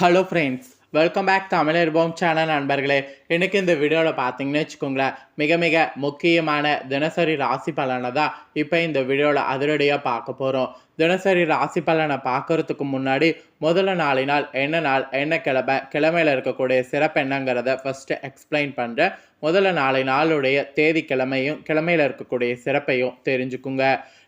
Hello friends welcome back Tamil இருபோம் channel நண்பர்களே. எனக்கு இந்த வீடியோவில் பார்த்தீங்கன்னு வச்சுக்கோங்களேன் மிக மிக முக்கியமான தினசரி ராசி பலனை தான் இப்போ இந்த வீடியோவில் அதிரடியாக பார்க்க போகிறோம் தினசரி ராசி பலனை பார்க்கறதுக்கு முன்னாடி முதல்ல நாளினால் என்ன நாள் என்ன கிழமை கிழமையில் இருக்கக்கூடிய சிறப்பு என்னங்கிறத ஃபஸ்ட்டு எக்ஸ்பிளைன் பண்ணுறேன் முதல்ல நாளை நாளுடைய தேதி கிழமையும் கிழமையில் இருக்கக்கூடிய சிறப்பையும் தெரிஞ்சுக்குங்க.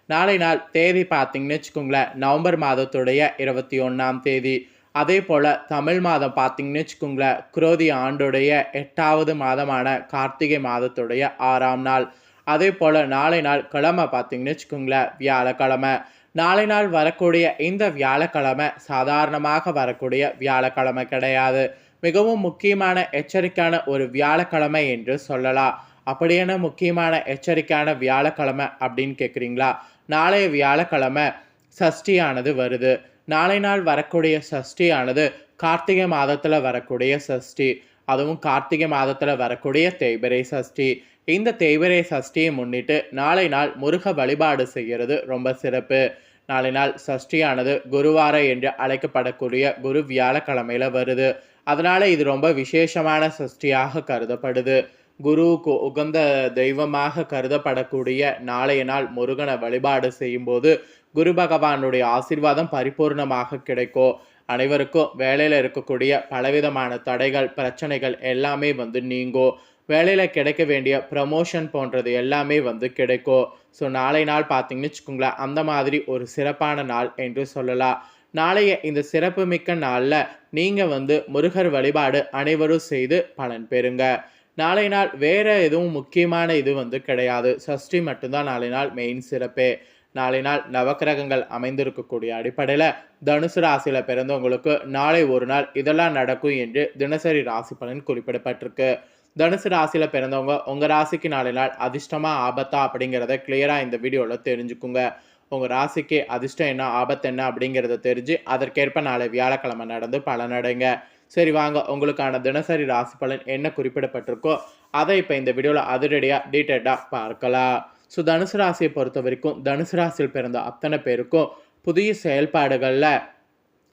நாளை நாள் தேதி பார்த்தீங்கன்னு வச்சுக்கோங்களேன் நவம்பர் மாதத்துடைய இருபத்தி ஒன்றாம் தேதி. அதே போல் தமிழ் மாதம் பார்த்திங்கன்னு வச்சுக்கோங்களேன் குரோதி ஆண்டுடைய எட்டாவது மாதமான கார்த்திகை மாதத்துடைய ஆறாம் நாள். அதே போல் நாளை நாள் கிழமை பார்த்தீங்கன்னு வச்சுக்கோங்களேன் வியாழக்கிழமை. நாளை நாள் வரக்கூடிய இந்த வியாழக்கிழமை சாதாரணமாக வரக்கூடிய வியாழக்கிழமை கிடையாது. மிகவும் முக்கியமான எச்சரிக்கையான ஒரு வியாழக்கிழமை என்று சொல்லலாம். அப்படியான முக்கியமான எச்சரிக்கையான வியாழக்கிழமை அப்படின்னு கேட்குறீங்களா நாளைய வியாழக்கிழமை சஷ்டியானது வருது. நாளை நாள் வரக்கூடிய சஷ்டியானது கார்த்திகை மாதத்தில் வரக்கூடிய சஷ்டி. அதுவும் கார்த்திகை மாதத்தில் வரக்கூடிய தேய்பிரை சஷ்டி. இந்த தேய்பிரை சஷ்டியை முன்னிட்டு நாளை நாள் முருக வழிபாடு செய்கிறது ரொம்ப சிறப்பு. நாளை நாள் சஷ்டியானது குருவார என்று அழைக்கப்படக்கூடிய குரு வியாழக்கிழமையில் வருது. அதனால் இது ரொம்ப விசேஷமான சஷ்டியாக கருதப்படுது. குருவுக்கு உகந்த தெய்வமாக கருதப்படக்கூடிய நாளைய நாள் முருகனை வழிபாடு செய்யும்போது குரு பகவானுடைய ஆசிர்வாதம் பரிபூர்ணமாக கிடைக்கும். அனைவருக்கும் வேலையில் இருக்கக்கூடிய பலவிதமான தடைகள் பிரச்சனைகள் எல்லாமே வந்து நீங்கும். வேலையில் கிடைக்க வேண்டிய ப்ரமோஷன் போன்றது எல்லாமே வந்து கிடைக்கும். ஸோ நாளை நாள் பார்த்தீங்கன்னு வச்சுக்கோங்களேன் அந்த மாதிரி ஒரு சிறப்பான நாள் என்று சொல்லலாம். நாளைய இந்த சிறப்புமிக்க நாளில் நீங்கள் வந்து முருகர் வழிபாடு அனைவரும் செய்து பலன் பெறுங்க. நாளை நாள் வேற எதுவும் முக்கியமான இது வந்து கிடையாது. சஷ்டி மட்டும்தான் நாளை நாள் மெயின் சிறப்பே. நாளை நாள் நவக்கிரகங்கள் அமைந்திருக்கக்கூடிய அடிப்படையில் தனுசு ராசியில் பிறந்தவங்களுக்கு நாளை ஒரு நாள் இதெல்லாம் நடக்கும் என்று தினசரி ராசி பலன் குறிப்பிடப்பட்டிருக்கு. தனுசு ராசியில் பிறந்தவங்க உங்கள் ராசிக்கு நாளை நாள் அதிர்ஷ்டமாக ஆபத்தா அப்படிங்கிறத கிளியராக இந்த வீடியோவில் தெரிஞ்சுக்குங்க. உங்கள் ராசிக்கு அதிர்ஷ்டம் என்ன ஆபத்து என்ன அப்படிங்கிறத தெரிஞ்சு அதற்கேற்ப நாளை வியாழக்கிழமை நடந்து பலனடைங்க. சரி வாங்க உங்களுக்கான தினசரி ராசி பலன் என்ன குறிப்பிடப்பட்டிருக்கோ அதை இப்போ இந்த வீடியோவில் அதிரடியாக டீட்டெயில்டாக பார்க்கலாம். ஸோ தனுசு ராசியை பொறுத்த வரைக்கும் தனுசு ராசியில் பிறந்த அத்தனை பேருக்கும் புதிய செயல்பாடுகளில்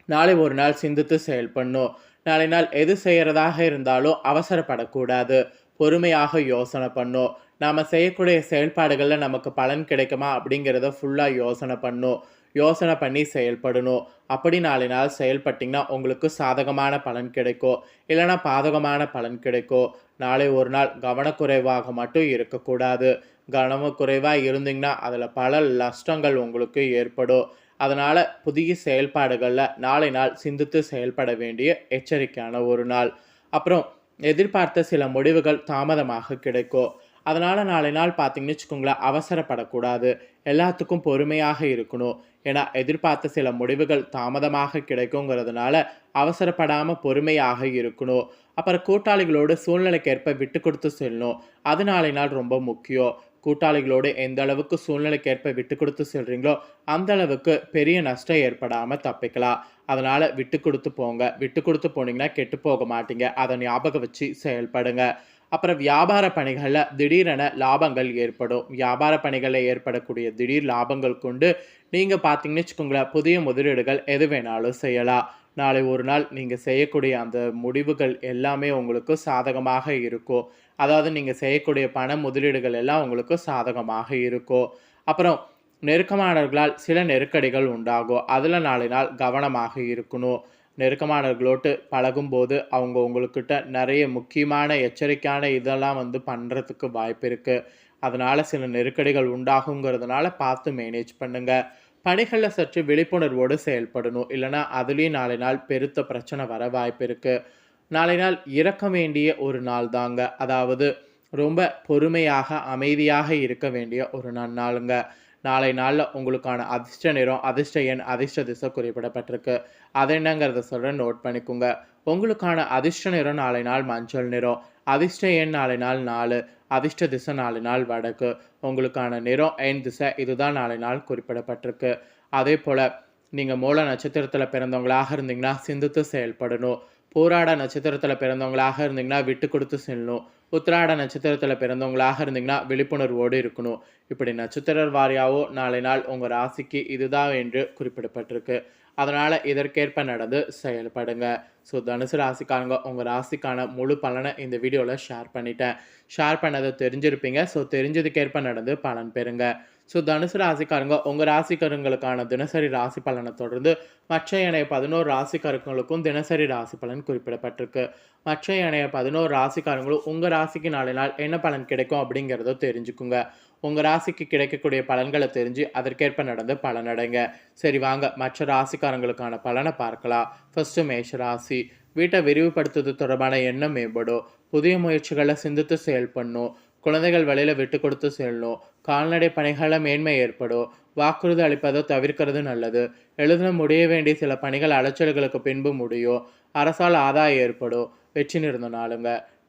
நாளை ஒரு நாள் சிந்தித்து செயல்படணும் நாளை நாள் எது செய்கிறதாக இருந்தாலும் அவசரப்படக்கூடாது. பொறுமையாக யோசனை பண்ணும். நாம் செய்யக்கூடிய செயல்பாடுகளில் நமக்கு பலன் கிடைக்குமா அப்படிங்கிறத ஃபுல்லாக யோசனை பண்ணும். யோசனை பண்ணி செயல்படணும். அப்படி நாளை நாள் செயல்பட்டிங்கன்னா உங்களுக்கு சாதகமான பலன் கிடைக்கும். இல்லைனா பாதகமான பலன் கிடைக்கும். நாளை ஒரு நாள் கவனக்குறைவாக மட்டும் இருக்கக்கூடாது. கவனக்குறைவாக இருந்தீங்கன்னா அதில் பல நஷ்டங்கள் உங்களுக்கு ஏற்படும். அதனால் புதிய செயல்பாடுகளில் நாளை நாள் சிந்தித்து செயல்பட வேண்டிய எச்சரிக்கையான ஒரு நாள். அப்புறம் எதிர்பார்த்த சில முடிவுகள் தாமதமாக கிடைக்கும். அதனால் நாளை நாள் பார்த்தீங்கன்னு வச்சுக்கோங்களேன் அவசரப்படக்கூடாது. எல்லாத்துக்கும் பொறுமையாக இருக்கணும். ஏன்னா எதிர்பார்த்த சில முடிவுகள் தாமதமாக கிடைக்குங்கிறதுனால அவசரப்படாமல் பொறுமையாக இருக்கணும். அப்புறம் கூட்டாளிகளோடு சூழ்நிலைக்கேற்ப விட்டு கொடுத்து செல்லணும். அது நாளை நாள் ரொம்ப முக்கியம். கூட்டாளிகளோடு எந்த அளவுக்கு சூழ்நிலைக்கேற்ப விட்டு கொடுத்து செல்றீங்களோ அந்த அளவுக்கு பெரிய நஷ்டம் ஏற்படாமல் தப்பிக்கலாம். அதனால் விட்டு கொடுத்து போங்க. விட்டு கொடுத்து போனீங்கன்னா கெட்டு போக மாட்டீங்க. அதை ஞாபகம் வச்சு செயல்படுங்க. அப்புறம் வியாபார பணிகளில் திடீரென லாபங்கள் ஏற்படும். வியாபார பணிகளில் ஏற்படக்கூடிய திடீர் லாபங்கள் கொண்டு நீங்கள் பார்த்தீங்கன்னு வச்சுக்கோங்களேன் புதிய முதலீடுகள் எது வேணாலும் செய்யலாம். நாளை ஒரு நாள் நீங்கள் செய்யக்கூடிய அந்த முடிவுகள் எல்லாமே உங்களுக்கு சாதகமாக இருக்கும். அதாவது நீங்கள் செய்யக்கூடிய பண முதலீடுகள் எல்லாம் உங்களுக்கு சாதகமாக இருக்கும். அப்புறம் நெருக்கமானவர்களால் சில நெருக்கடிகள் உண்டாகும். அதில் நாளை நாள் கவனமாக இருக்கணும். நெருக்கமானவர்களோட்டு பழகும்போது அவங்க உங்கள்கிட்ட நிறைய முக்கியமான எச்சரிக்கையான இதெல்லாம் வந்து பண்ணுறதுக்கு வாய்ப்பு இருக்குது அதனால் சில நெருக்கடிகள் உண்டாகுங்கிறதுனால பார்த்து மேனேஜ் பண்ணுங்கள் பணிகளில் சற்று விழிப்புணர்வோடு செயல்படணும். இல்லைனா அதுலேயும் நாளை நாள் பெருத்த பிரச்சனை வர வாய்ப்பு இருக்குது நாளை நாள் இறக்க வேண்டிய ஒரு நாள் தாங்க. அதாவது ரொம்ப பொறுமையாக அமைதியாக இருக்க வேண்டிய ஒரு நன்னாளுங்க. நாளை நாளில் உங்களுக்கான அதிர்ஷ்ட நிறம் அதிர்ஷ்ட எண் அதிர்ஷ்ட திசை குறிப்பிடப்பட்டிருக்கு. அது என்னங்கிறத சொல்கிறேன் நோட் பண்ணிக்கோங்க. உங்களுக்கான அதிர்ஷ்ட நிறம் நாளை நாள் மஞ்சள் நிறம். அதிர்ஷ்ட எண் நாளை நாள் நாலு அதிர்ஷ்ட திசை நாலு நாள் வடக்கு. உங்களுக்கான நிறம் எண் திசை இதுதான் நாளை நாள் குறிப்பிடப்பட்டிருக்கு. அதே போல் நீங்கள் மூல நட்சத்திரத்தில் பிறந்தவங்களாக இருந்தீங்கன்னா சிந்தித்து செயல்படணும். போராட நட்சத்திரத்தில் பிறந்தவங்களாக இருந்தீங்கன்னா விட்டு கொடுத்து செல்லணும். உத்திராட நட்சத்திரத்தில் பிறந்தவங்களாக இருந்தீங்கன்னா விழிப்புணர்வோடு இருக்கணும். இப்படி நட்சத்திர வாரியாவோ நாளை நாள் உங்கள் ராசிக்கு இதுதான் என்று குறிப்பிடப்பட்டிருக்கு. அதனால் இதற்கேற்ப நடந்து செயல்படுங்க. ஸோ தனுசு ராசிக்காரங்க உங்கள் ராசிக்கான முழு பலனை இந்த வீடியோவில் ஷேர் பண்ணிட்டேன். ஷேர் பண்ணதை தெரிஞ்சிருப்பீங்க. ஸோ தெரிஞ்சதுக்கேற்ப நடந்து பலன் பெறுங்க. ஸோ தனுசு ராசிக்காரங்க உங்கள் ராசிக்காரங்களுக்கான தினசரி ராசி பலனை தொடர்ந்து மற்ற இணைய பதினோரு ராசிக்காரங்களுக்கும் தினசரி ராசி பலன் குறிப்பிடப்பட்டிருக்கு. மற்ற இணைய பதினோரு ராசிக்காரங்களும் உங்கள் ராசிக்கு நாளை நாள் என்ன பலன் கிடைக்கும் அப்படிங்கிறத தெரிஞ்சுக்குங்க. உங்கள் ராசிக்கு கிடைக்கக்கூடிய பலன்களை தெரிஞ்சு அதற்கேற்ப நடந்து பலனடைங்க. சரி வாங்க மற்ற ராசிக்காரங்களுக்கான பலனை பார்க்கலாம். ஃபர்ஸ்ட் மேஷ ராசி. வீட்டை விரிவுபடுத்துவது தொடர்பான எண்ணம் மேம்படும். புதிய முயற்சிகளை சிந்தித்து செயல்படணும். குழந்தைகள் வழியில் விட்டு கொடுத்து செல்லணும். கால்நடை பணிகளில் மேன்மை ஏற்படும். வாக்குறுதி அளிப்பதை தவிர்க்கிறது நல்லது. எழுதின முடிய வேண்டிய சில பணிகள் அலைச்சல்களுக்கு பின்பு முடியும். அரசால் ஆதாயம் ஏற்படும். வெற்றி நிறந்த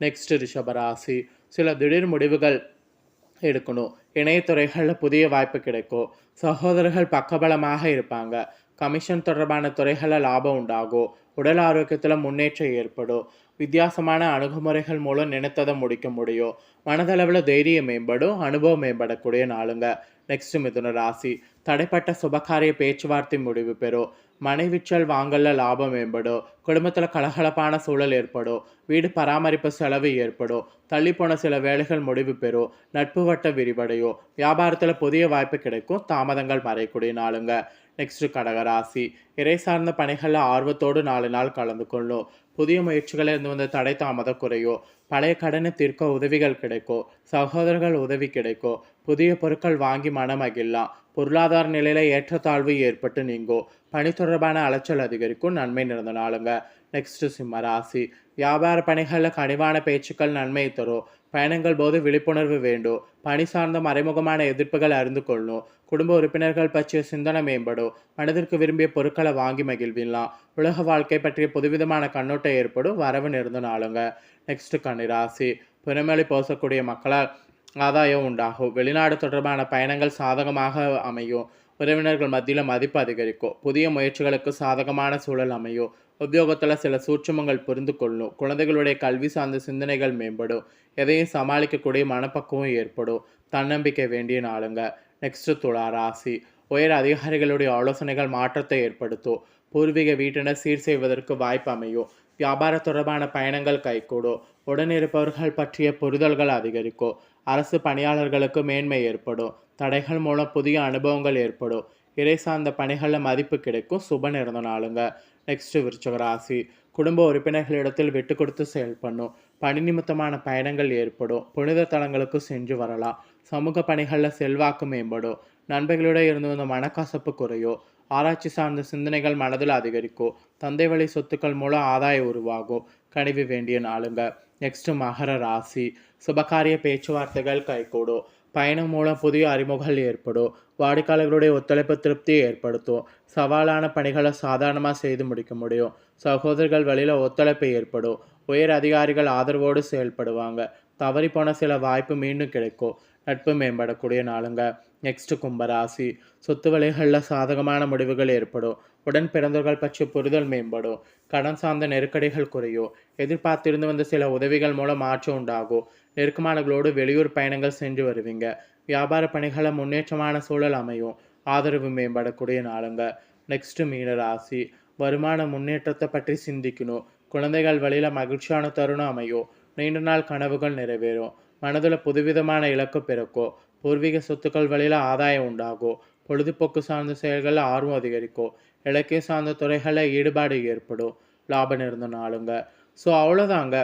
நெக்ஸ்ட் ரிஷபராசி சில திடீர் முடிவுகள் எடுக்கணும். இணையத்துறைகளில் புதிய வாய்ப்பு கிடைக்கும். சகோதரர்கள் பக்கபலமாக இருப்பாங்க. கமிஷன் தொடர்பான துறைகளில் லாபம் உண்டாகும் உடல் ஆரோக்கியத்தில் முன்னேற்றம் ஏற்படும் வித்தியாசமான அணுகுமுறைகள் மூலம் நினைத்ததை முடிக்க முடியும் மனதளவில் தைரியம் மேம்படும் அனுபவம் மேம்படக்கூடிய நாளுங்க. நெக்ஸ்ட் மிதுன ராசி. தடைப்பட்ட சுபகாரிய பேச்சுவார்த்தை முடிவு பெறும் மனைவிச்சல் வாங்கல லாபம் மேம்படும் குடும்பத்தில் கலகலப்பான சூழல் ஏற்படும் வீடு பராமரிப்பு செலவு ஏற்படும் தள்ளி போன சில வேலைகள் முடிவு பெறும் நட்பு வட்ட விரிவடையும் வியாபாரத்தில் புதிய வாய்ப்பு கிடைக்கும் தாமதங்கள் மறைக்கூடிய நாளுங்க. நெக்ஸ்ட் கடகராசி. இறை சார்ந்த பணிகளில் ஆர்வத்தோடு நாலு நாள் கலந்து கொள்ளும். புதிய முயற்சிகளில் இருந்து வந்த தடை தாமத குறையோ பழைய கடனை தீர்க்க உதவிகள் கிடைக்கும் சகோதரர்கள் உதவி கிடைக்கும் புதிய பொருட்கள் வாங்கி மனமகிழலாம் பொருளாதார நிலையில ஏற்றத்தாழ்வு ஏற்பட்டு நீங்கும் பணி தொடர்பான அலைச்சல் அதிகரிக்கும். நன்மை நிறந்த நாளுங்க. நெக்ஸ்ட் சிம்ம ராசி. வியாபார பணிகளில் கனிவான பேச்சுக்கள் நன்மை தரும். பயணங்கள் போது விழிப்புணர்வு வேண்டும். பணி சார்ந்த மறைமுகமான எதிர்ப்புகள் அறிந்து கொள்ளணும் குடும்ப உறுப்பினர்கள் பற்றிய சிந்தனை மேம்படும். மனதிற்கு விரும்பிய பொருட்களை வாங்கி மகிழ்விடலாம். உலக வாழ்க்கை பற்றிய புதுவிதமான கண்ணோட்டம் ஏற்படும். வரவு நிறந்த நாளுங்க. நெக்ஸ்ட் கன்னிராசி. பிறமொழி பேசக்கூடிய மக்களால் ஆதாயம் உண்டாகும். வெளிநாடு தொடர்பான பயணங்கள் சாதகமாக அமையும். உறவினர்கள் மத்தியில் மதிப்பு அதிகரிக்கும். புதிய முயற்சிகளுக்கு சாதகமான சூழல் அமையும். உத்தியோகத்தில் சில சூட்சமங்கள் புரிந்து கொள்ளும். குழந்தைகளுடைய கல்வி சார்ந்த சிந்தனைகள் மேம்படும். எதையும் சமாளிக்கக்கூடிய மனப்பக்குவம் ஏற்படும். தன்னம்பிக்கை வேண்டிய நாளுங்க. நெக்ஸ்ட் துளா ராசி. உயர் அதிகாரிகளுடைய ஆலோசனைகள் மாற்றத்தை ஏற்படுத்தும். பூர்வீக வீட்டினர் சீர் செய்வதற்கு வாய்ப்பு அமையும். வியாபார தொடர்பான பயணங்கள் கைகூடும். உடனிருப்பவர்கள் பற்றிய புரிதல்கள் அதிகரிக்கும். அரசு பணியாளர்களுக்கு மேன்மை ஏற்படும். தடைகள் மூலம் புதிய அனுபவங்கள் ஏற்படும். இறை சார்ந்த பணிகளில் மதிப்பு கிடைக்கும். சுப நிறந்த நாளுங்க. நெக்ஸ்ட்டு விருச்சக ராசி. குடும்ப உறுப்பினர்களிடத்தில் விட்டு கொடுத்து செயல்படணும் பணி நிமித்தமான பயணங்கள் ஏற்படும். புனித தலங்களுக்கு சென்று வரலாம். சமூக பணிகளில் செல்வாக்கு மேம்படும். நண்பர்களுடன் இருந்து வந்த மனக்கசப்பு குறையும். ஆராய்ச்சி சார்ந்த சிந்தனைகள் மனதில் அதிகரிக்கும். தந்தை வழி சொத்துக்கள் மூலம் ஆதாயம் உருவாகும். கனிவு வேண்டிய நாளுங்க. நெக்ஸ்ட் மகர ராசி. சுபகாரிய பேச்சுவார்த்தைகள் கைகூடும். பயணம் மூலம் புதிய அறிமுகங்கள் ஏற்படும். வாடிக்கையாளர்களுடைய ஒத்துழைப்பு திருப்தியை ஏற்படுத்தும். சவாலான பணிகளை சாதாரணமாக செய்து முடிக்க முடியும். சகோதரர்கள் வழியில் ஒத்துழைப்பு ஏற்படும். உயர் அதிகாரிகள் ஆதரவோடு செயல்படுவாங்க. தவறி போன சில வாய்ப்பு மீண்டும் கிடைக்கும். நட்பு மேம்படக்கூடிய நாளுங்க. நெக்ஸ்ட் கும்பராசி. சொத்து வழிகளில் சாதகமான முடிவுகள் ஏற்படும். உடன் பிறந்தவர்கள் பற்றிய புரிதல் மேம்படும். கடன் சார்ந்த நெருக்கடிகள் குறையும் எதிர்பார்த்திருந்து வந்த சில உதவிகள் மூலம் மாற்றம் உண்டாகும் நெருக்கமானங்களோடு வெளியூர் பயணங்கள் சென்று வருவீங்க. வியாபார பணிகளை முன்னேற்றமான சூழல் அமையும். ஆதரவு மேம்படக்கூடிய நாளுங்க. நெக்ஸ்ட் மீன ராசி. வருமான முன்னேற்றத்தை பற்றி சிந்திக்கணும். குழந்தைகள் வழியில் மகிழ்ச்சியான தருணம் அமையும். நீண்ட நாள் கனவுகள் நிறைவேறும். மனதில் புதுவிதமான இலக்கு பிறக்கும் பூர்வீக சொத்துக்கள் வழியில் ஆதாயம் உண்டாகும் பொழுதுபோக்கு சார்ந்த செயல்களில் ஆர்வம் அதிகரிக்கும் இலக்கிய சார்ந்த துறைகளில் ஈடுபாடு ஏற்படும். லாபம் இருந்தனாலுங்க ஸோ அவ்வளோதாங்க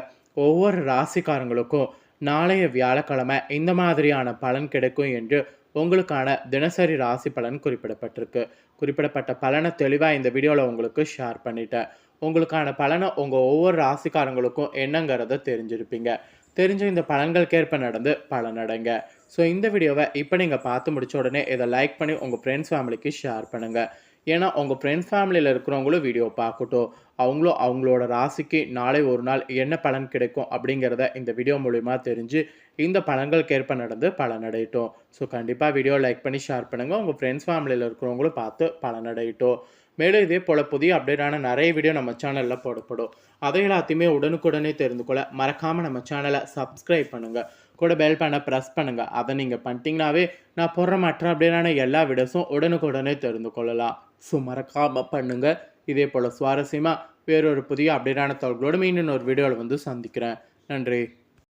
ஒவ்வொரு ராசிக்காரங்களுக்கும் நாளைய வியாழக்கிழமை இந்த மாதிரியான பலன் கிடைக்கும் என்று உங்களுக்கான தினசரி ராசி பலன் குறிப்பிடப்பட்டிருக்கு. குறிப்பிடப்பட்ட பலனை தெளிவாக இந்த வீடியோவில் உங்களுக்கு ஷேர் பண்ணிட்டேன். உங்களுக்கான பலனை உங்கள் ஒவ்வொரு ராசிக்காரங்களுக்கும் என்னங்கிறத தெரிஞ்சிருப்பீங்க. தெரிஞ்ச இந்த பலன்களுக்கேற்ப நடந்து பலனடைங்க ஸோ இந்த வீடியோவை இப்போ நீங்கள் பார்த்து முடிச்ச உடனே இதை லைக் பண்ணி உங்கள் ஃப்ரெண்ட்ஸ் ஃபேமிலிக்கு ஷேர் பண்ணுங்கள் ஏன்னா உங்கள் ஃப்ரெண்ட்ஸ் ஃபேமிலியில் இருக்கிறவங்களும் வீடியோ பார்க்கட்டும். அவங்களும் அவங்களோட ராசிக்கு நாளை ஒரு நாள் என்ன பலன் கிடைக்கும் அப்படிங்கிறத இந்த வீடியோ மூலிமா தெரிஞ்சு இந்த பலன்களுக்கேற்ப நடந்து பலனடையட்டும். ஸோ கண்டிப்பாக வீடியோ லைக் பண்ணி ஷேர் பண்ணுங்கள் உங்கள் ஃப்ரெண்ட்ஸ் ஃபேமிலியில் இருக்கிறவங்களும் பார்த்து பலனடையட்டும். மேலும் இதே போல் புதிய அப்டேட்டான நிறைய வீடியோ நம்ம சேனலில் போடப்படும். அதை எல்லாத்தையுமே உடனுக்குடனே தெரிந்து கொள்ள மறக்காமல் நம்ம சேனலை சப்ஸ்கிரைப் பண்ணுங்கள் கூட பெல் பண்ண ப்ரெஸ் பண்ணுங்கள் அதை நீங்கள் பண்ணிட்டீங்கனாவே நான் போடுற மற்ற அப்படியான எல்லா விடஸும் உடனுக்குடனே தெரிந்து கொள்ளலாம். ஸோ மறக்காமல் பண்ணுங்கள் இதே போல் சுவாரஸ்யமாக வேறொரு புதிய அப்டேட்டான தகவலோடு மீண்டும் ஒரு வீடியோவில் வந்து சந்திக்கிறேன். நன்றி.